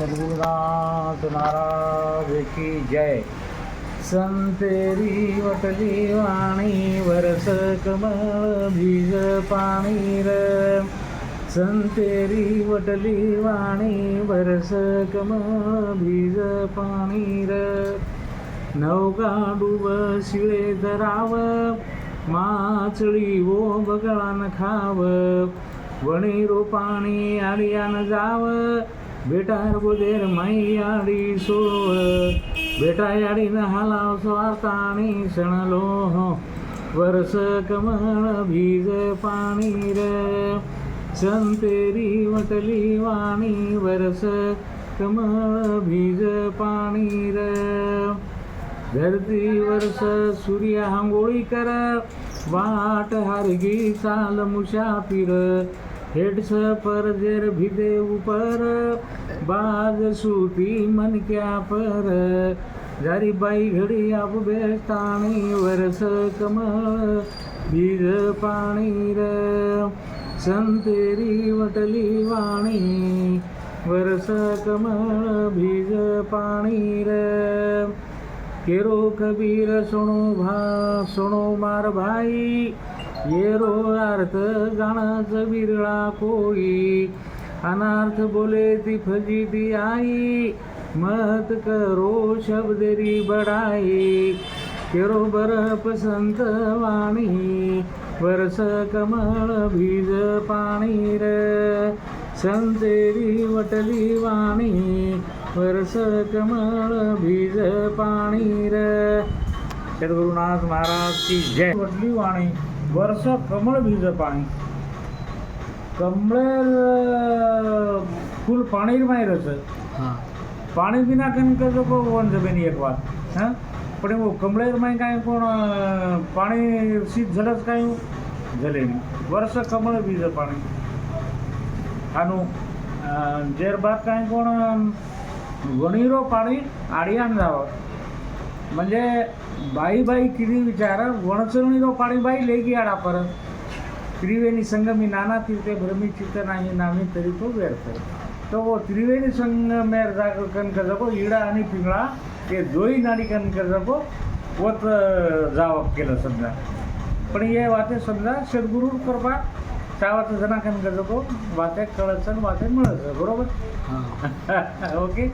सद्गुरुनाथ महाराज की जय। संतेरी वटली वाणी वरस कमळ बीज पाणी र। संतेरी वटली वाणी वरस कमळ बीज पाणी र। नौका डुब शिळे धराव माचळी वो बगळान खाव। वणी रोपाणी आलियान जाव बेटार बुदेर माई आडी सोव बेटा याडी हालाव स्वार्थाणी सणलो वरस कमळ भीज पाणी र. संतेरी वटली वाणी वरस कमळ भीज पाणी र. धरती वर्ष सूर्य आंघोळी कर वाट हारगी चाल मुसाफिर हेडस पर जेर भिदे उपर बाज मन क्या पर। जारी बाई घडी आप बेस्ताणी वरस कमळ बीज पाणी र। संतेरी वटली वाणी वरस कमळ बीज पाणी र। केरो कबीर सुणो भा सुणो मार भाई येरो अर्थ गाणच बिरळा कोई अनार्थ बोले ती फजी ती आई मत करो शब्दरी बडाई केरो बर पसंत वाणी वरस कमळ बीज पाणी र. संतेरी वटली वाणी वरस कमळ बीज पाणी र. सद्गुरुनाथ महाराज की जय. वटली वाणी. વર્ષ કમળ બીજ પાણી. કમળેર ફૂલ પાણીમાં રહેશે. હા. પાણી વિના કેમ કરજો કોઈ વન જમીની એક વાત હે? પણ એવું કમળેરમાં કાંઈ પણ પાણી સીધ ઝડપ કાંઈ જલે નહીં. વર્ષ કમળ બીજ પાણી. આનું ઝેર બાદ કાંઈ પણ વણીરો પાણી આડિયાન આવે. म्हणजे बाई बाई किती विचार वणचरणीरो पाणी बाई लेगी आडा परत. त्रिवेणी संगमी नाना तीर्थे भ्रमी चित्त नाही नामी तरी तो व्यर्थ. तो वो त्रिवेणी संगमेर जाग कनक जपो इडा आणि पिंगळा हे दोई नाडी कनक जपो वत जावं केलं समजा. पण हे वाते समजा सद्गुरू कृपा त्यावाचं जना कनक जपो वाते कळचं वाते मिळत बरोबर? ओके?